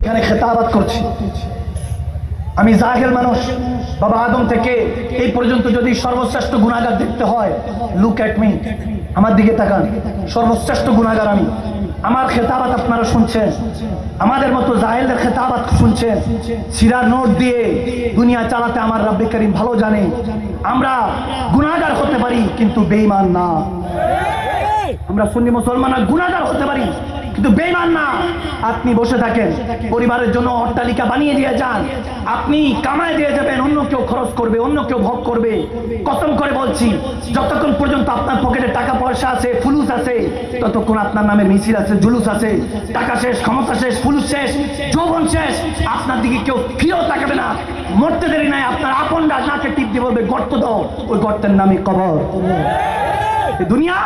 এখানে খেতাবাত করছি। আমি জাহেল মানুষ, বাবা আদম থেকে এই পর্যন্ত যদি সর্বশ্রেষ্ঠ গুণাগার দেখতে হয় লুক অ্যাট মি আমার দিকে তাকান। সর্বশ্রেষ্ঠ গুণাগার আমি। আমার খেতাবাত আপনারা শুনছেন। আমাদের মতো জাহেলদের খেতাবাত শুনছেন। সিরার নোট দিয়ে দুনিয়া চালাতে আমার রাব্বে করিম ভালো জানে। আমরা গুণাগার হতে পারি, কিন্তু বেঈমান না। আমরা সুন্নি মুসলমান গুণাগার হতে পারি। কিন্তু বেমান না। আপনি বসে থাকেন। পরিবারের জন্য অট্টালিকা বানিয়ে দিয়ে যান। আপনি কামায় দিয়ে যাবেন, অন্য কেউ খরচ করবে, অন্য কেউ ভোগ করবে। কসম করে বলছি, যতক্ষণ পর্যন্ত আপনার পকেটে টাকা পয়সা আছে, ফুলুস আছে, ততক্ষণ আপনার নামে মিছিল আছে, জুলুস আছে। টাকা শেষ, ক্ষমতা শেষ, ফুলুস শেষ, যৌবন শেষ। আপনার দিকে কেউ ফিরেও তাকাবে না। মরতে দেরি নাই, আপনার আপনরা নাকে টিপ দিয়ে বলবে, গর্ত দাও। ওই গর্তের নামে কবর। দুনিয়া,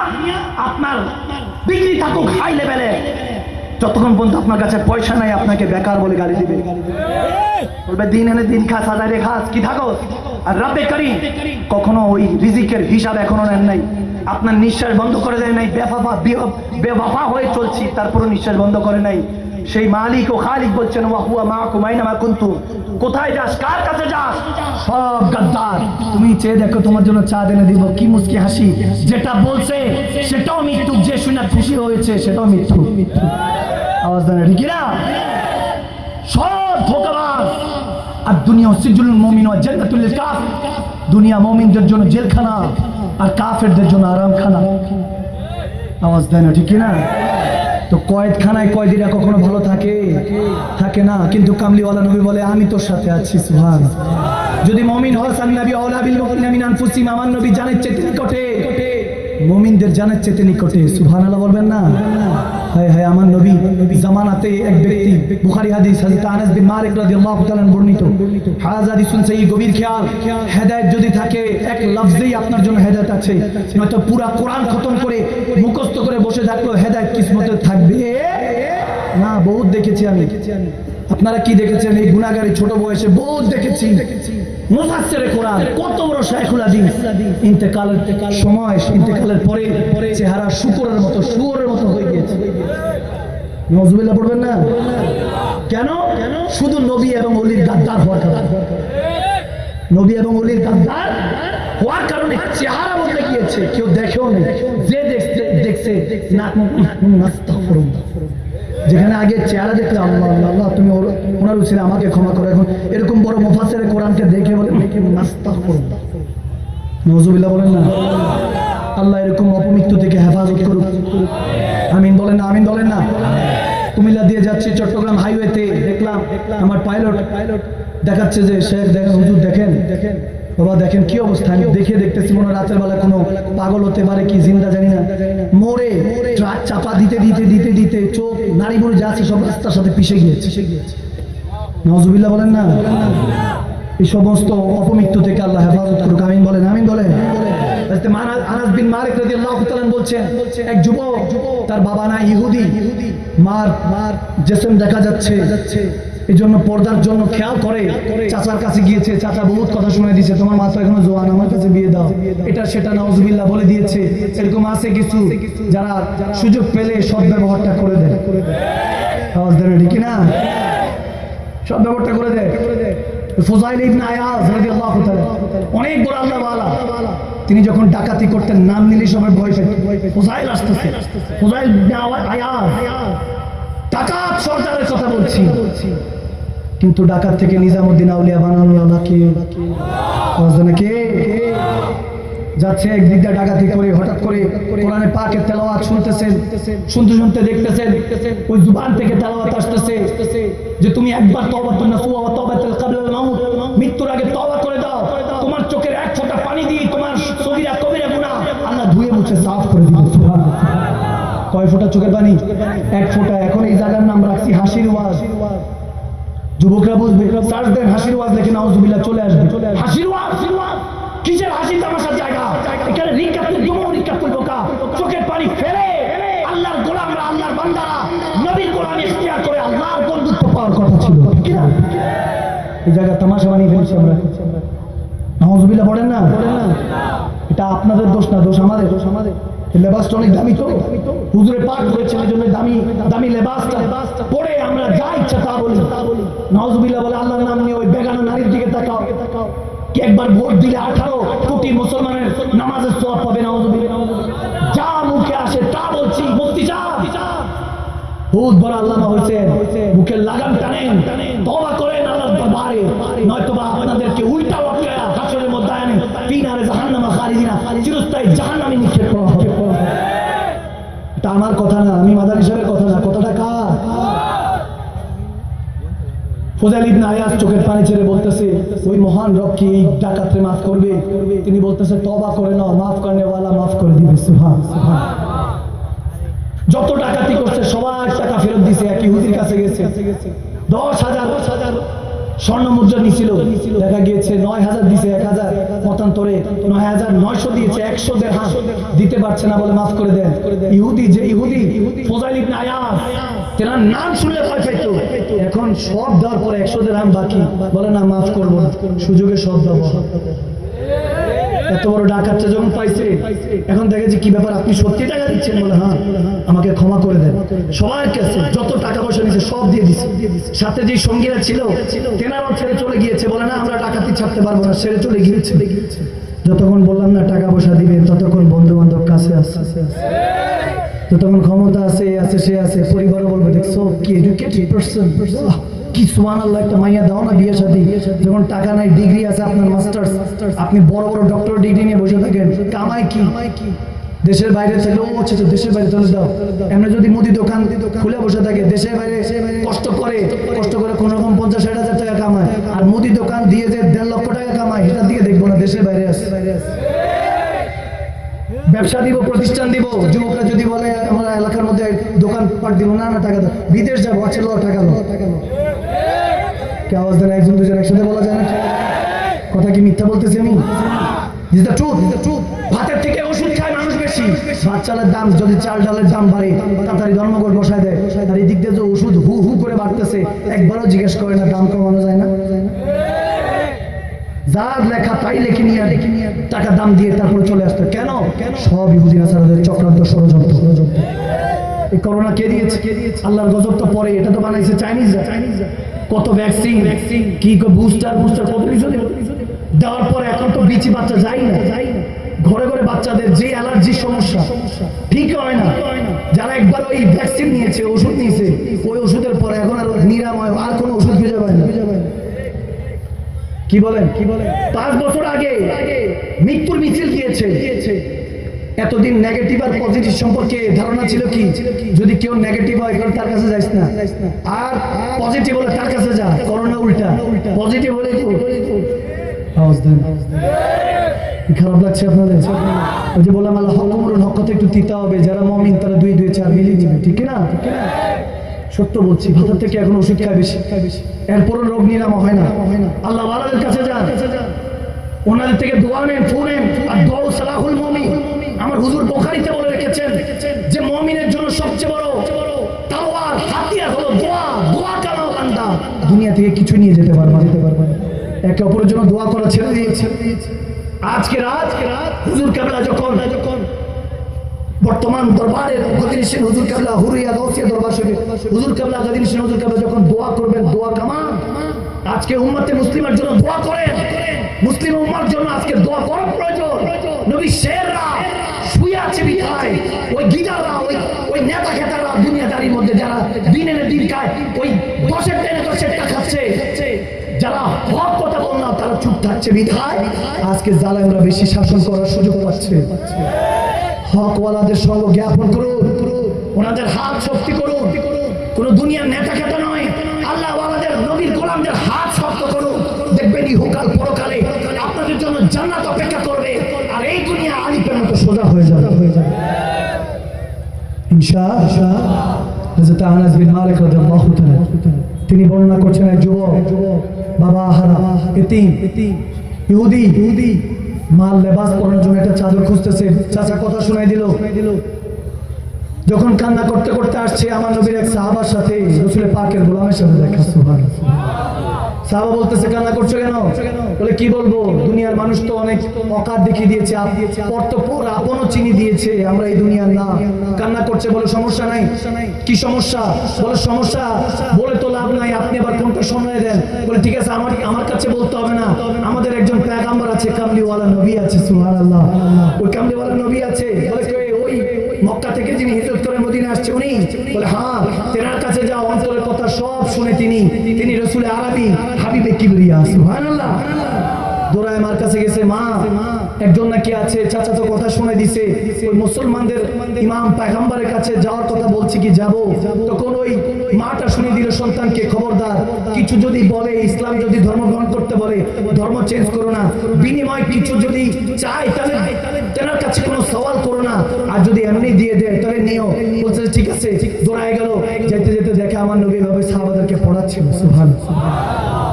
আপনার বিক্রি থাকুক হাই লেভেলে। যতক্ষণ পর্যন্ত আপনার কাছে পয়সা নাই, আপনাকে বেকার বলে গালি দিবে। বলবে, দিন এনে দিন খাস আদারে খাস কি থাকো আর রাতে করি। কখনো ওই রিজিকের হিসাব এখনও নেন নাই। আপনার নিঃশ্বাস বন্ধ করে দেয় নাই। বেফাফা বেবাফা হয়ে চলছি, তারপরও নিঃশ্বাস বন্ধ করে নাই। সেই মালিক ও খালিক বলছেন, ওয়া হুয়া মা কুমাইনা মা কুন্তু কোথায় যাস? কার কাছে যাস? সব গাদ্দার। তুমি চেয়ে দেখো, তোমার জন্য চা এনে দিব। কি মুস্কি হাসি। যেটা বলছে, সেটাও মৃত্যু যে শুনে খুশি হয়েছে, সেটাও মৃত্যু আওয়াজ দেন, ঠিক না সব ধোকাবাজ। আর দুনিয়া সিজুল মমিন ও জান্নাতুল কাফ। দুনিয়া মমিনদের জন্য জেলখানা। আর কাফেরদের জন্য আরামখানা। আওয়াজ দেয় না ঠিক না তো কয়েদখানায় কয়েদিরা কখনো ভালো থাকে? থাকে না, কিন্তু কামলিওয়ালা নবী বলে, আমি তোর সাথে আছি সুহান যদি মমিন হস নবী আওলা বিল মুমিনিনা মিন আনফুসিহিম। আমার নবী জানের চেতে নিকটে। মমিনদের জানের চেতে নিকটে, সুবহানাল্লাহ বলবেন না? হায় হায় আমার নবী, জামানাতে এক ব্যক্তি, বুখারী হাদিস, হযরত আনাস বিন মালিক রাদিয়াল্লাহু তাআলা বর্ণিত হাদিসুন সেই গভীর খেয়াল, হেদায়েত যদি থাকে, এক লফজেই আপনার জন্য হেদায়েত আছে, নয়তো পুরা কোরআন খতম করে, মুখস্থ করে বসে থাকল হেদায়েত কিসমতে থাকবে? না, বহুত দেখেছি আমি। আপনারা কি দেখেছেন এই গুণাগারি ছোট বয়সে বহুত দেখেছি কত পরে চেহারা হয়ে পড়বেন না কেন শুধু নবী এবং গাদ্দার হওয়ার নবী এবং গাদ্দার হওয়ার চেহারা গিয়েছে কেউ দেখেও নেই দেখছে দেখছে করুন যেখানে আগে চেহারা দেখলে আল্লাহ আল্লাহ আল্লাহ, তুমি ওনার উচিত আমাকে ক্ষমা করো। এখন এরকম বড় মুফাসের কোরআনকে দেখে বলে নাস্তা করুন নজুবিল্লাহ বলেন না? আল্লাহ এরকম অপমৃত্যু থেকে হেফাজত করুক। আমিন বলেন না, আমিন বলেন না? কুমিল্লা দিয়ে যাচ্ছি চট্টগ্রাম হাইওয়েতে, দেখলাম আমার পাইলট পাইলট দেখাচ্ছে যে শেখ দেখেন, হুজুর দেখেন দেখেন। বাবা, দেখেন কি অবস্থা। আমি দেখে দেখতেছি, মনে রাতের বেলা কোনো পাগল হতে পারে কি, জিন্দা জানি না। মোড়ে ট্রাক চাপা দিতে দিতে দিতে দিতে, চোখ নারী নারীগুলো যা আছে সব রাস্তার সাথে পিষে গিয়েছে। নজুবিল্লাহ বলেন না? এই সমস্ত অপমৃত্যু থেকে আল্লাহ হেফাজত করুক, আমিন বলেন আমিন বলেন। পর্দার জন্য খেয়াল করে। চাচার কাছে গিয়েছে, চাচা, বহুত কথা শুনে তোমার এখনও জোয়ান, আমার কাছে বিয়ে দাও। এটা সেটা বলে দিয়েছে। এরকম আছে কিছু যারা সুযোগ পেলে সৎ ব্যবহারটা করে দেয়। আওয়াজ না। সব ব্যাপারটা করে দেয়। অনেক বড় আল্লাহ তিনি যখন ডাকাতি করতেন, নাম নিলে সবাই ভয় পেত। ফোজাইল আসতেছে। আয়াজ ডাকাত সর্দারের কথা বলছি। কিন্তু ডাকাত থেকে নিজামুদ্দিন আউলিয়া বানানো আল্লাহ কে? যাচ্ছে একদিক দিয়ে ডাকাতি করে, হঠাৎ করে কোরআনে পাকের তেলাওয়াত শুনতেছেন, শুনতে শুনতে দেখতেছেন, ওই জুবান থেকে তেলাওয়াত আসতেছে যে, তুমি একবার তওবা তো নাসুয়া ওয়া তাওবাতুল কাবলাল মাউত। মৃত্যুর আগে তওবা চোখের এক ফোঁটা পানি দিয়ে তোমার সগীরা কবিরা গুনাহ আল্লাহ ধুয়ে মুছে সাফ করে সুবহানাল্লাহ। কয় ফোঁটা চোখের পানি? এক ফোঁটা। এখন এই জায়গার নাম রাখছি হাসির ওয়াজ। যুবকরা বুঝবে সার্চ দেন হাসির ওয়াজ লেখে নাউজুবিল্লাহ চলে আসবে। হাসির ওয়াজ? কিসের হাসি তামাশার জায়গা? এখানে রিকাতুল জুমু রিকাতুল বোকা। চোখের পানি ফেলে আল্লাহর গোলামরা, আল্লাহর বান্দারা, নবীর গোলাম ইখতিয়ার করে আল্লাহর বন্ধুত্ব পাওয়ার কথা ছিল। কি না এই জায়গা তামাশা বানিয়ে ফেলছি আমরা। নাউজুবিল্লাহ পড়েন না। এটা আপনাদের দোষ না, দোষ আমাদের। দোষ আমাদের লেবাসটা অনেক দামি তো। হুজুরে পাক করেছেন, এই জন্য দামি দামি লেবাসটা। পরে আমরা যা ইচ্ছা তা বলি। বলে, আল্লাহর নাম নিয়ে ওই বেগানা নারীর দিকে তাকাও। একবার ভোট দিলে আঠারো কোটি মুসলমানের নামাজের সব পাবে নজবিল্লা যা মুখে আসে তা বলছি। মুক্তি যা বহুত বড় আল্লামা হয়েছে মুখের লাগাম টানেন। তবা চিরস্থায়ী জাহান্নামে নিক্ষেপ করা হবে। এটা আমার কথা না, আমি মাদার হিসাবে কথা না। কথাটা কার? চোখের পানি ছেড়ে বলতেছে, ওই মহান রব কি এই ডাকাতরে মাফ করবে? তিনি বলতেছে তবা করে নাও, মাফ করনে ওয়ালা মাফ করে দিবে। সুবহান সুবহান। যত ডাকাতি করছে, সবার টাকা ফেরত দিছে এক ইহুদির কাছে গেছে। দশ হাজার দশ হাজার। স্বর্ণ মুদ্রা নিছিল। দেখা গিয়েছে নয় হাজার দিছে এক হাজার, মতান্তরে নয় হাজার নয়শো দিয়েছে একশো দেড় দিতে পারছে না বলে মাফ করে দেন। ইহুদি, যে ইহুদি, ফোজাইল তেনার নাম শুনলে ভয় পাইতো এখন সব দেওয়ার পরে একশো দেড় বাকি। বলে না, মাফ করব সুযোগে সব দেবো। এত বড় ডাকাতটা যখন পাইছে, এখন দেখেছি কি ব্যাপার, আপনি সত্যি টাকা দিচ্ছেন বলে? হ্যাঁ আমাকে ক্ষমা করে দেন। সবার কাছে যত টাকা পয়সা নিয়েছে, সব দিয়ে দিচ্ছে সাথে যে সঙ্গীরা ছিল, তেনারাও ছেড়ে চলে গিয়েছে। বলে, না, আমরা ডাকাতি ছাড়তে পারব না, ছেড়ে চলে গিয়েছে। যতক্ষণ বললাম না, টাকা পয়সা দিবেন ততক্ষণ বন্ধু বান্ধব কাছে আসছে যতক্ষণ ক্ষমতা আছে আছে, সে আছে, পরিবারও বলবে, দেখছ, কি এডুকেটেড পার্সন কি মাইয়া দাও না বিয়ে সাথে? যখন টাকা নাই ডিগ্রি আছে আপনার মাস্টার্স আপনি বড় বড় ডক্টর ডিগ্রি নিয়ে বসে থাকেন কামাই কি? দেশের বাইরে আচ্ছা আচ্ছা, দেশের বাইরে তাহলে দাও এমনি যদি মুদি দোকান খুলে বসে থাকে দেশের বাইরে কষ্ট করে কষ্ট করে কোন রকম পঞ্চাশ ষাট হাজার টাকা কামায়। আর মুদি দোকান দিয়ে যে দেড় লক্ষ টাকা কামায় সেটার দিকে দেখব না দেশের বাইরে আছে। ব্যবসা দিব প্রতিষ্ঠান দিব যুবকরা যদি বলে আমরা এলাকার মধ্যে দোকান পাট দিব না না টাকা দাও। বিদেশ যাব আচ্ছা লো টাকা লো। আওয়াজ দেন, একজন, দুজন একসাথে বলা যায় না। কথা কি মিথ্যা বলতেছি আমি? ভাতের থেকে ওষুধ খায় মানুষ বেশি। ভাত চালের দাম যদি চাল ডালের দাম বাড়ে, তাড়াতাড়ি ধর্মঘট বসায় দেয়। এই দিক দিয়ে যে ওষুধ হু হু করে বাড়তেছে, একবারও জিজ্ঞেস করে না, দাম কমানো যায় না। যার লেখা তাই লেখে নিয়ে লেখে নিয়ে টাকা দাম দিয়ে তারপরে চলে আসতো কেন? সব ইহুদি নাসারাদের চক্রান্ত ষড়যন্ত্র ষড়যন্ত্র। এই করোনা কে দিয়েছে? আল্লাহর গজব তো পরে এটা তো বানাইছে চাইনিজরা কত ভ্যাকসিন কি বুস্টার বুস্টার কত কিছু দেওয়ার পরে এখন তো বিচি বাচ্চা যাই না। ঘরে ঘরে বাচ্চাদের যে অ্যালার্জির সমস্যা, ঠিক হয় না। যারা একবার ওই ভ্যাকসিন নিয়েছে, ওষুধ নিয়েছে, ওই ওষুধের পরে এখন আর নিরাময়, আর কোনো ওষুধ খুঁজে পায় না। কি বলেন? কি বলেন পাঁচ বছর আগে মৃত্যুর মিছিল দিয়েছে এতদিন নেগেটিভ আর পজিটিভ সম্পর্কে ধারণা ছিল কি? যদি কেউ নেগেটিভ হয়, কারণ তার কাছে যাইস না। আর পজিটিভ হলে তার কাছে যা, করোনা উল্টা। পজিটিভ হলে আওয়াজ দেন। খারাপ লাগছে আপনাদের? ওই যে বললাম, আল্লাহ হকমরুল হক কথা একটু তিতা হবে। যারা মমিন, তারা দুই দুই, চার মিলিয়ে নিবে, ঠিক না? সত্য বলছি, ভাতার থেকে এখন ওষুধ খায় বেশি। এরপরও রোগ নিরাময় হয় না। আল্লাহ ওয়ালাদের কাছে যান। ওনাদের থেকে দোয়া নেন ফু নেন, আর দোয়া সালাহুল মমিন। থেকে কিছু নিয়ে যেতে পারবা যেতে পারবা একে অপরের জন্য দোয়া করা ছেড়ে দিয়েছে। আজকে রাত, হুজুর কাবলা যখন যখন বর্তমান দরবারের গদিন সেন হুজুর কাবলা হুরিয়া গৌসিয়া দরবার শরীফ, হুজুর কাবলা গদিন সেন হুজুর কাবলা যখন দোয়া করবেন, দোয়া কামান আজকে উম্মতে মুসলিমের জন্য দোয়া করেন। মুসলিম উম্মার জন্য আজকে দোয়া করা প্রয়োজন। নবী শেররা শুয়ে আছে বিধায়। ওই গিদাররা ওই ওই নেতা খেতারা চুপ বিধায়। আজকে জালামরা বেশি শাসন করার সুযোগ পাচ্ছে। হকওয়ালাদের সঙ্গ জ্ঞাপন করুন। ওনাদের হাত শক্তি করুন। কোন দুনিয়ার নেতা খেতা নয়। আল্লাহ নবীর গোলামদের হাত শক্ত করুন। দেখবেন ইহুকাল পরকালে আপনাদের জন্য জান্নাত অপেক্ষা করবে। আর এই দুনিয়া আলিপের মতো সোজা হয়ে যাবে হয়ে যাবে। ইনশাআল্লাহ। হযরত আনাস বিন মালিক রাদিয়াল্লাহু তাআলা। তিনি বর্ণনা করছেন এক যুবক, বাবা হারা, এতিম, ইহুদি ইহুদি মাল লেবাস পরানোর জন্য একটা চাদর খুঁজতেছে। চাচা কথা শোনাই দিল। যখন কান্না করতে করতে আসছে আমার নবীর এক সাহাবার সাথে, রসুলের পাকের গোলামের সাথে দেখা, সুবহানাল্লাহ। সাহাবা বলতেছে, কান্না করছ কেন? বলে, কি বলব? দুনিয়ার মানুষ তো অনেক অকার দেখিয়ে দিয়েছে কর্তব্য আপনও চিনি দিয়েছে, আমরা এই দুনিয়ার না। কান্না করছে বলে সমস্যা নাই? কি সমস্যা? বলে সমস্যা? বলে তো লাভ নাই, আপনি আবার কোনটা সময় দেন? বলে, ঠিক আছে, আমার আমার কাছে বলতে হবে না। আমাদের একজন প্যাগাম্বার আছে, কামলিওয়ালা নবী আছে সুহান আল্লাহ ওই কামলিওয়ালা নবী আছে? ওই মক্কা থেকে যিনি হিজরত করে মদিনা আসছে, উনি? বলে হ্যাঁ তেনার কাছে যাও অন্তরের কথা সব তিনি তিনি রসুল আরবি হাবিবে কিবরিয়া, সুবহানাল্লাহ। দোরায় মার কাছে গেছে, মা, একজন নাকি আছে, চাচা তো কথা শুনে দিছে, ওই মুসলমানদের ইমাম কাছে যাওয়ার কথা বলছি কি যাব? তখন ওই মাটা শুনে দিল সন্তানকে, খবরদার, কিছু যদি বলে, ইসলাম যদি ধর্ম গ্রহণ করতে বলে, ধর্ম চেঞ্জ করো না। বিনিময় কিছু যদি চাই তাহলে তেনার কাছে কোনো সওয়াল করো না। আর যদি এমনি দিয়ে দেয়, তাহলে নিও। বলছে, ঠিক আছে। দৌড়ায় গেল আমার নবী ভাবে সাহাবাদেরকে পড়াচ্ছিল সুহান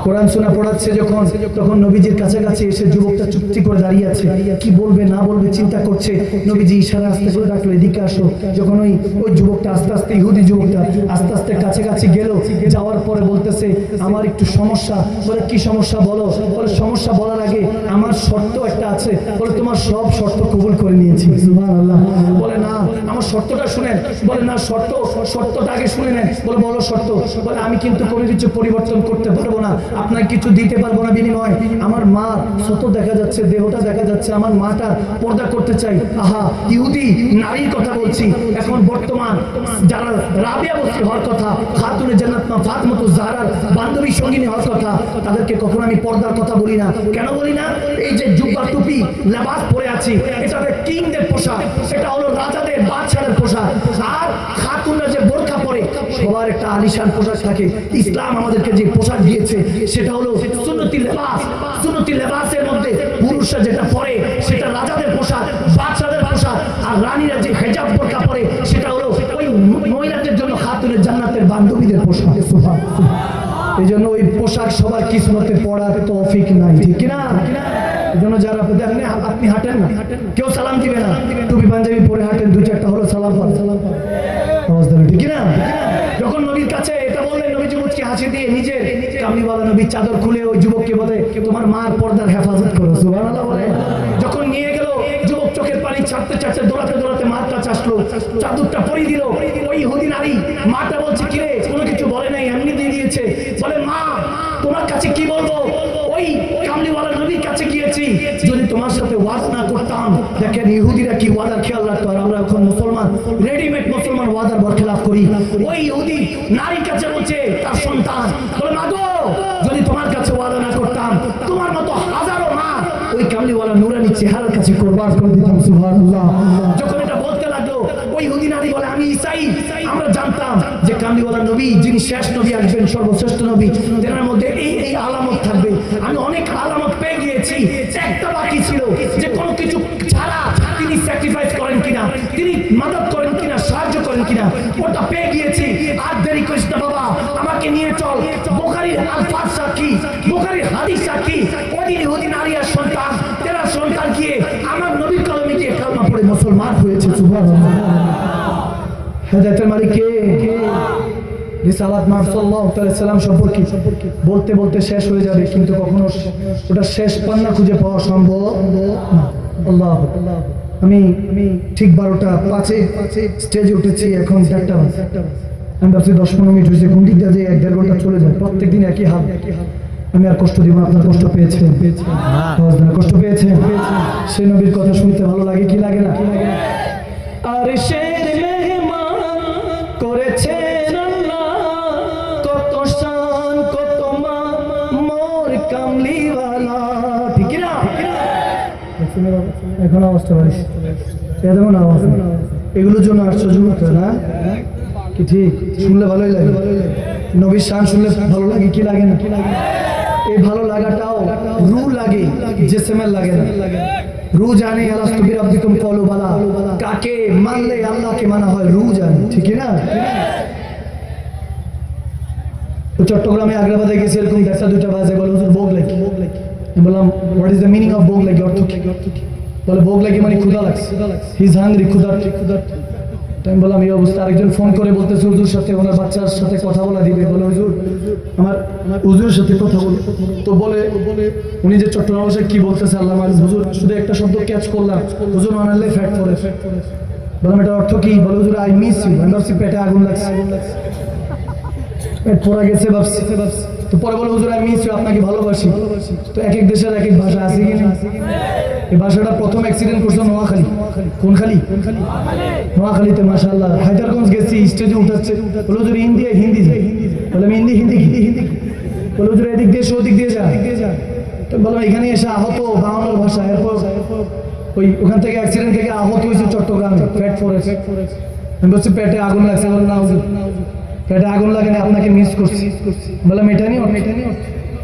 কোরআন শোনা পড়াচ্ছে যখন, তখন নবীজির কাছাকাছি এসে যুবকটা চুপটি করে দাঁড়িয়ে আছে। কি বলবে, না বলবে চিন্তা করছে। নবীজি ইশারা আস্তে করে ডাকলো, এদিকে আসো। যখন ওই ওই যুবকটা, আস্তে আস্তে ইহুদি যুবকটা আস্তে আস্তে কাছাকাছি গেল, যাওয়ার পরে বলতেছে, আমার একটু সমস্যা। বলে, কি সমস্যা বলো? বলে, সমস্যা বলার আগে আমার শর্ত একটা আছে। বলে, তোমার সব শর্ত কবুল করে নিয়েছি। সুবহানাল্লাহ। বলে, না, আমার শর্তটা শুনেন। বলে, না, শর্ত, শর্তটা আগে শুনে নেন। বলে, বলো শর্ত। বলে, আমি কিন্তু কোনো কিছু পরিবর্তন করতে পারব না। আপনার কিছু দিতে পারব না বিনিময়। আমার মা শত দেখা যাচ্ছে, দেহটা দেখা যাচ্ছে, আমার মাটা পর্দা করতে চাই। আহা, ইহুদি নারীর কথা বলছি। এখন বর্তমান যারা রাবিয়া বস্তি হওয়ার কথা, খাতুনে জান্নাত মা ফাতমতু জাহরার বান্ধবী সঙ্গিনী হওয়ার কথা, তাদেরকে কখনো আমি পর্দার কথা বলি না। কেন বলি না? এই যে জুব্বা টুপি, লেবাস পরে আছি, এটা কিংদের পোশাক এটা হলো রাজাদের বাদশাহের পোশাক। আর খাতুনরা যে বোরখা সবার একটা আলিশান পোশাক থাকে। ইসলাম আমাদেরকে যে পোশাক দিয়েছে সেটা হলো সুন্নতি লেবাস। লেবাসের মধ্যে পুরুষরা যেটা পরে সেটা রাজাদের পোশাক পোশাক আর রানীরা যে হেজাব পরে সেটা হলো ওই মহিলাদের জন্য জান্নাতের বান্ধবীদের পোশাক। সুবহান এই জন্য ওই পোশাক সবার কিসমতে পড়ার তৌফিক নাই ঠিক কিনা? আপনি না, হাঁটেন না। কেউ সালাম দিবে না। টুপি পাঞ্জাবি পরে হাঁটেন দু চারটা হলো সালাম সালাম ঠিক কিনা? কাছে এটা বললেন নবী যুবককে হাসি দিয়ে নিজের কামলিওয়ালা নবীর চাদর খুলে ওই যুবককে বলে, তোমার মার পর্দার হেফাজত করো। সুবহানাল্লাহ বলে। যখন নিয়ে গেল, যুবক চোখের পানি ছাড়তে ছাড়তে দৌড়াতে দৌড়াতে মার কাছে আসলো চাদরটা পরিয়ে দিল। ওই হুদি নারী মাটা বলছে, কিরে, কোনো কিছু বলে নাই, এমনি দিয়ে দিয়েছে। বলে, মা, তোমার কাছে কি বলব? ওই কামলিওয়ালা নবীর কাছে গিয়েছি। যদি তোমার সাথে ওয়াদা না করতাম দেখেন ইহুদিরা কি ওয়াদার খেয়াল রাখতো আর আমরা এখন মুসলমান রেডিমেড মুসলমান ওয়াদার বরখেলাপ করি। ওই ইহুদি নারীর কাছে বলছে, তার সন্তান। বলে মা যদি তোমার কাছে ওয়াদা না করতাম, তোমার মতো হাজারো মা ওই কামলিওয়ালা নুরানি চেহারার কাছে কোরবান করে দিতাম, সুবহানাল্লাহ। যখন এটা বলতে লাগল, ওই ইহুদি নারী বলে, আমি ইসাই। আমরা জানতাম যে কামলিওয়ালা নবী, যিনি শেষ নবী আসবেন, সর্বশ্রেষ্ঠ নবী, তেনার মধ্যে এই এই আলামত থাকবে। আমি অনেক আলামত পেয়ে গিয়েছি। একটা বাকি ছিল যে কোনো রিসালাত মাহ সাল্লাল্লাহু সাল্লাম সম্পর্কে বলতে বলতে শেষ হয়ে যাবে, কিন্তু কখনো ওটা শেষ পান্না খুঁজে পাওয়া সম্ভব আল্লাহ আমি ঠিক বারোটা পাঁচে স্টেজে উঠেছি, এখন আমি ভাবছি দশ পনেরো মিনিট হয়েছে কোন দিকটা যে এক দেড় ঘণ্টা চলে যায়। প্রত্যেক দিন একই হাল। আমি আর কষ্ট দিব আপনার কষ্ট আওয়াজ কষ্ট পেয়েছেন? সে নবীর কথা শুনতে ভালো লাগে, কি লাগে না? আর শের এখন অবস্থা পারিস এমন আওয়াজ এগুলোর জন্য আশ্চর্য হতো না? কি ঠিক? শুনলে ভালোই লাগে। নবীর শান শুনলে ভালো লাগে, কি লাগে না? এই ভালো লাগাটাও রু লাগে, জেসেমের লাগে না। রু জানে আলাস্তু বিরাব্বিকুম কলু বালা কাকে মানলে আল্লাহকে মানা হয়, রু জানে, ঠিক না? চট্টগ্রামে আগ্রাবাদে গেছি এরকম দেড়টা দুটা বাজে বলে, হুজুর বোগ লাগি। আমি বললাম what is the meaning of বোগ লাগি? অর্থ কি? বলে বোগ লাগি মানে ক্ষুধা লাগছে। হি ইজ হাংরি ক্ষুধার্ত। তো আমি বললাম, এই অবস্থা। আরেকজন ফোন করে বলতেছে, হুজুর সাথে ওনার বাচ্চার সাথে কথা বলা দিবে। বলে, হুজুর, আমার হুজুরের সাথে কথা বল। তো বলে, উনি যে চট্টগ্রাম ভাষায় কি বলতেছে আল্লাহ মালিক? হুজুর, শুধু একটা শব্দ ক্যাচ করলাম। হুজুর আনালে ফ্যাট করে বললাম, এটা অর্থ কি? বলে, হুজুর আই মিস ইউ আমি ভাবছি পেটে আগুন লাগছে। পেট পড়া গেছে ভাবছি ভাবছি। তো পরে বলে, হুজুর, আমি মিস আপনাকে ভালোবাসি। তো এক এক দেশের এক এক ভাষা আছে কি না এই ভাষাটা প্রথম অ্যাক্সিডেন্ট করছে নোয়াখালী। কোন খালি? নোয়াখালীতে, মাশাআল্লাহ। হায়দারগঞ্জ গেছি স্টেজে উঠাচ্ছে। বলে, হুজুর হিন্দি হিন্দি যাই বলে, আমি হিন্দি হিন্দি হিন্দি হিন্দি বলে, হুজুর, এদিক দিয়ে এসে, ওদিক দিয়ে যা। তো বললাম এখানে এসে আহত বাংলার ভাষা। এরপর ওই, ওখান থেকে অ্যাক্সিডেন্ট থেকে আহত হয়েছে চট্টগ্রামে, ফ্যাট ফরেস্ট। আমি বলছি, পেটে আগুন লাগছে। বলে, না পেটে আগুন লাগে না আপনাকে মিস করছি। বললাম এটা নিও এটা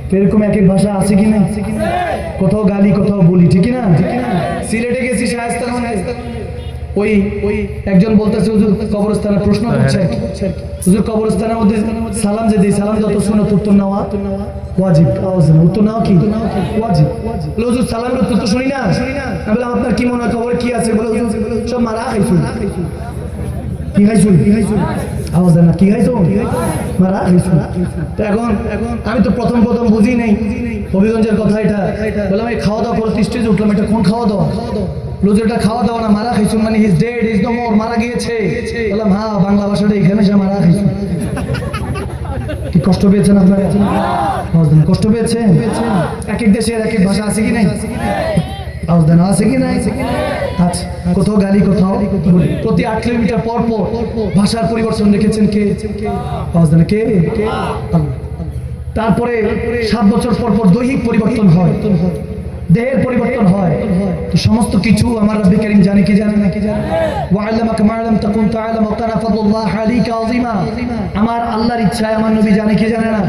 তো এরকম এক এক ভাষা আছে কি না? কোথাও গালি কোথাও বলি ঠিক না? সিলেটে গেছি শায়স্তান ওই ওই একজন বলতেছে হুজুর কবরস্থানে প্রশ্ন করছে হুজুর কবরস্থানের মধ্যে সালাম যে দিই সালাম যত শুনো উত্তর নেওয়া ওয়াজিব উত্তর নেওয়া কি? ওয়াজিব। হুজুর সালামের উত্তর তো শুনি না। আমি বললাম আপনার কি মনে হয় খবরে কি আছে? বলে হুজুর সব মারা খাইছু কি খাইছু। কি খাইছু? আওয়াজ না কি খাইছো মারা এখন আমি তো প্রথম প্রথম বুঝি নাই হবিগঞ্জের কথা এটা। বললাম, এই খাওয়া দাওয়া করে স্টেজে উঠলাম, এটা কোন খাওয়া দাওয়া লুজুরটা খাওয়া দাওয়া না, মারা খাইছুন মানে his dead is no more মারা গিয়েছে। বললাম হ্যাঁ বাংলা ভাষাটা এখানে সে মারা খাইছুন কি কষ্ট পেয়েছেন আপনারা? কষ্ট পেয়েছেন? এক এক দেশের এক এক ভাষা আছে কি নাই? আওয়াজ আছে কি নাই? আচ্ছা কোথাও গালি, কোথাও প্রতি আট কিলোমিটার পর পর ভাষার পরিবর্তন রেখেছেন কে? আওয়াজ কে? তারপরে সাত বছর পর পর দৈহিক পরিবর্তন হয়। দেহের পরিবর্তন হয়। সমস্ত কিছু আমার রব্বি করিম জানে, কি জানে না, কি জানে? ওয়াল্লামাকা মা লাম তাকুন তাআলাম ওয়া কানা ফাদলুল্লাহ আলাইকা আযীমা। আমার আল্লাহর ইচ্ছায় আমার নবী জানে, কি জানে না?